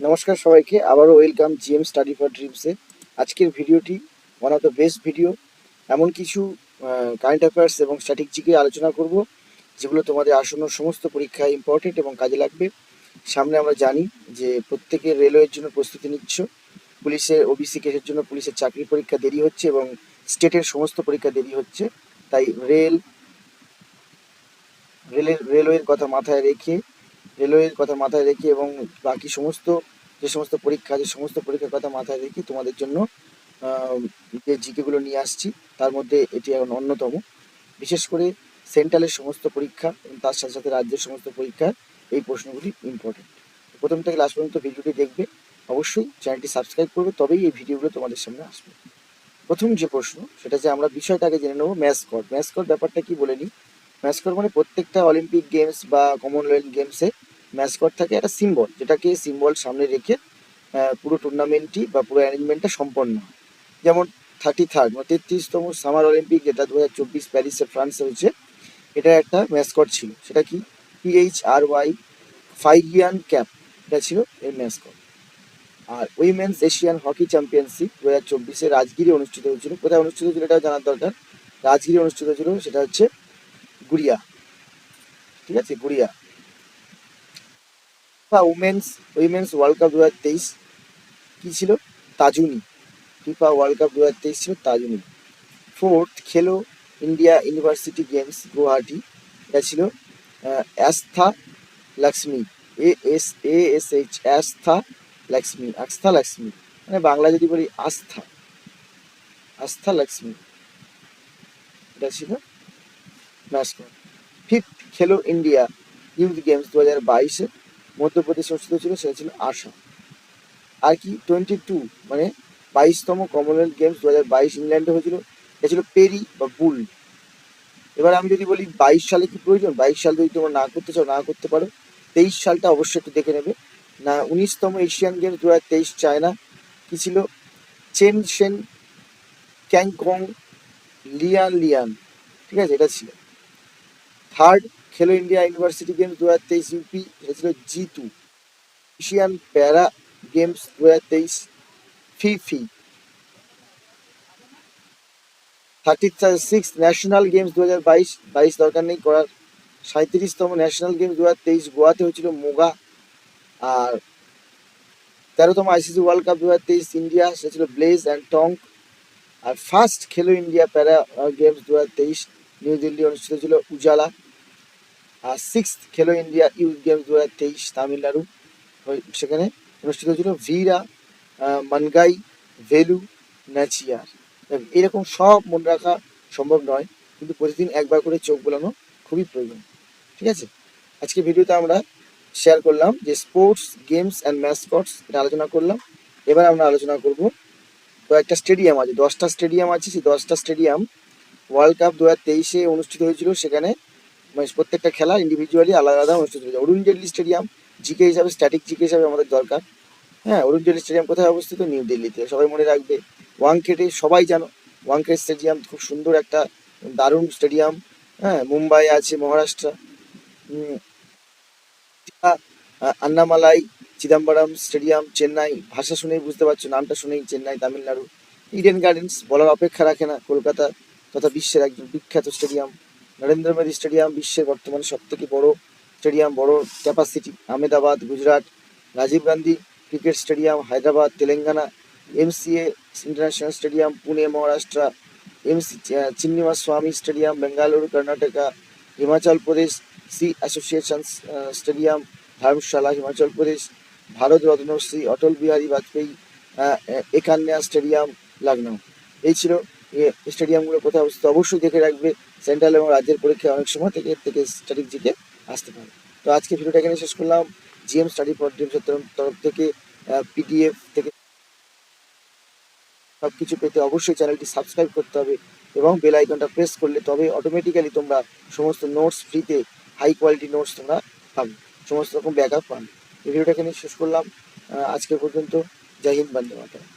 নমস্কার সবাইকে, আবারও ওয়েলকাম জিএম স্টাডি ফর ড্রিমসে আজকের ভিডিওটি one of the best video এমন কিছু কারেন্ট অ্যাফেয়ার্স এবং স্ট্র্যাটেজিকে আলোচনা করব, যেগুলো তোমাদের আসন্ন সমস্ত পরীক্ষায় ইম্পর্টেন্ট এবং কাজে লাগবে। সামনে আমরা জানি যে প্রত্যেকের রেলওয়ের জন্য প্রস্তুতি নিচ্ছ। পুলিশের ওবিসি কেসের জন্য পুলিশের চাকরি পরীক্ষা দেরি হচ্ছে এবং স্টেটের সমস্ত পরীক্ষা দেরি হচ্ছে। তাই রেল রেলের রেলওয়ের কথা মাথায় রেখে রেলওয়ের কথা মাথায় রেখে এবং বাকি সমস্ত, যে সমস্ত পরীক্ষা, যে সমস্ত পরীক্ষার কথা মাথায় রেখে তোমাদের জন্য যে জিকেগুলো নিয়ে আসছি, তার মধ্যে এটি এখন অন্যতম। বিশেষ করে সেন্ট্রালের সমস্ত পরীক্ষা এবং তার সাথে সাথে রাজ্যের সমস্ত পরীক্ষা এই প্রশ্নগুলি ইম্পর্টেন্ট প্রথম থেকে লাস্ট পর্যন্ত ভিডিওটি দেখবে, অবশ্যই চ্যানেলটি সাবস্ক্রাইব করবে, তবেই এই ভিডিওগুলো তোমাদের সামনে আসবে। প্রথম যে প্রশ্ন, সেটা যে আমরা বিষয়টাকে জেনে নেব ম্যাসকট ম্যাসকট ব্যাপারটা কি বলে নিই? ম্যাসকট মানে প্রত্যেকটা অলিম্পিক গেমস বা কমনওয়েলথ গেমসে ম্যাসকট থাকে, একটা সিম্বল যেটাকে সিম্বল সামনে রেখে পুরো টুর্নামেন্টটি বা পুরো অ্যারেঞ্জমেন্টটা সম্পন্ন হয়। যেমন থার্টি থার্ড মানে তেত্রিশতম সামার অলিম্পিক যেটা দু হাজার চব্বিশ প্যারিসে, ফ্রান্সে হয়েছে, এটা একটা ম্যাসকট ছিল। সেটা কি? PH R Y Phrygian cap, এটা ছিল এর ম্যাসকট আর উইমেন্স এশিয়ান হকি চ্যাম্পিয়নশিপ দু হাজার চব্বিশে রাজগিরি অনুষ্ঠিত হয়েছিল। কোথায় অনুষ্ঠিত হয়েছিল এটাও জানার দরকার। রাজগিরি অনুষ্ঠিত হয়েছিল, সেটা হচ্ছে গুড়িয়া। ঠিক আছে? Guriya. Women's women's world cup দু হাজার তেইশ কী ছিল? তাজুনি। ফিফা ওয়ার্ল্ড কাপ দু হাজার তেইশ ছিল Tajuni. Fourth Khelo India university games Guwahati. এটা ছিল Aastha Lakshmi A S A S H Aastha Lakshmi Aastha Lakshmi মানে বাংলা যদি বলি আস্থা আস্থা লক্ষ্মী এটা ছিল mascot fifth Khelo India youth games দু হাজার বাইশে। মধ্যপ্রদেশে অনুষ্ঠিত ছিল, সেটা ছিল আসাম। আর কি টোয়েন্টি টু মানে বাইশতম কমনওয়েলথ গেমস দু হাজার বাইশ ইংল্যান্ডে হয়েছিল, এটা ছিল পেরি বা বুল এবার আমি যদি বলি বাইশ সালে কি প্রয়োজন, বাইশ সাল যদি তোমরা না করতে চাও, না করতে পারো, তেইশ সালটা অবশ্যই একটু দেখে নেবে। না, উনিশতম এশিয়ান গেমস দু হাজার তেইশ চায়না, কি ছিল? চেন সেন ক্যাংকং লিয়ান লিয়ান ঠিক আছে, এটা ছিল। থার্ড খেলো ইন্ডিয়া ইউনিভার্সিটি গেমস দু হাজার তেইশ ইউপি হয়েছিল G two. Asian para games দু হাজার তেইশ ফিফি। থার্টি সিক্স ন্যাশনাল গেমস দু হাজার বাইশ। বাইশ দরকার নেই, করার সাঁত্রিশতম ন্যাশনাল গেমস দু হাজার তেইশ গোয়াতে হয়েছিল মোগা। আর তেরোতম আইসিসি ওয়ার্ল্ড কাপ দু হাজার তেইশ ইন্ডিয়া সেটা ছিল ব্লেজ অ্যান্ড টং আর first Khelo India para games দু হাজার তেইশ নিউ দিল্লি অনুষ্ঠিত ছিল Ujala. Six Khelo India youth games দু হাজার তেইশ তামিলনাড়ু সেখানে অনুষ্ঠিত হয়েছিল ভিরা মানগাই, ভেলু, নাচিয়ার। এরকম সব মনে রাখা সম্ভব নয়, কিন্তু প্রতিদিন একবার করে চোখ বোলানো খুবই প্রয়োজন, ঠিক আছে? আজকে ভিডিওতে আমরা শেয়ার করলাম যে স্পোর্টস গেমস অ্যান্ড ম্যাসকটস এটা আলোচনা করলাম। এবার আমরা আলোচনা করব কয়েকটা স্টেডিয়াম আছে, দশটা স্টেডিয়াম আছে। সেই দশটা স্টেডিয়াম ওয়ার্ল্ড কাপ দু হাজার তেইশে অনুষ্ঠিত হয়েছিল, সেখানে প্রত্যেকটা খেলা ইন্ডিভিজুয়ালি আলাদা আলাদা অনুষ্ঠিত হয়েছে অরুণ জেটলি স্টেডিয়াম জিকে হিসাবে স্ট্যাটিক জিকে হিসাবে আমাদের দরকার। হ্যাঁ অরুণ জেটলি স্টেডিয়াম কোথায় অবস্থিত? নিউ দিল্লিতে। সবাই মনে রাখবে, ওয়াংখেড়ে সবাই জানো, ওয়াংখেড় স্টেডিয়াম খুব সুন্দর একটা দারুণ স্টেডিয়াম। হ্যাঁ মুম্বাই আছে, মহারাষ্ট্র। আন্নামালাই, চিদাম্বরম স্টেডিয়াম, চেন্নাই, ভাষা শুনেই বুঝতে পারছ, নামটা শুনেই চেন্নাই, তামিলনাড়ু। ইডেন গার্ডেন্স বলার অপেক্ষা রাখে না কলকাতা তথা বিশ্বের একজন বিখ্যাত স্টেডিয়াম। নরেন্দ্র মোদী স্টেডিয়াম বিশ্বের বর্তমানে সব থেকে বড় স্টেডিয়াম, বড় capacity Ahmedabad, Gujarat, Rajiv Gandhi cricket stadium, Hyderabad, Telangana MCA international stadium, Pune, Maharashtra M Chinnaswamy stadium, Bengaluru, Karnataka, Himachal Pradesh C association stadium, Dharamshala, Himachal Pradesh, Bharat Ratna Shri Atal Bihari Vajpayee Ekana stadium Lucknow এই ছিল স্টেডিয়ামগুলো কোথায় অবস্থিত। অবশ্যই দেখে রাখবে central এবং রাজ্যের পরীক্ষায় অনেক সময় থেকে থেকে স্ট্যাটিক জিকে আসতে পারে। তো আজকে ভিডিওটা এখানে শেষ করলাম। জিএম স্টাডি ফর ড্রিমসের তরফ থেকে পিডিএফ থেকে সব কিছু পেতে অবশ্যই চ্যানেলটি সাবস্ক্রাইব করতে হবে এবং বেল আইকনটা প্রেস করলে তবে অটোমেটিক্যালি তোমরা সমস্ত নোটস ফ্রিতে হাই কোয়ালিটি নোটস তোমরা পাবে। সমস্ত রকম ব্যাকআপ পাবে। এই ভিডিওটা এখানে শেষ করলাম। আজকে পর্যন্ত জয় হিন্দ, বন্দে মাতরম।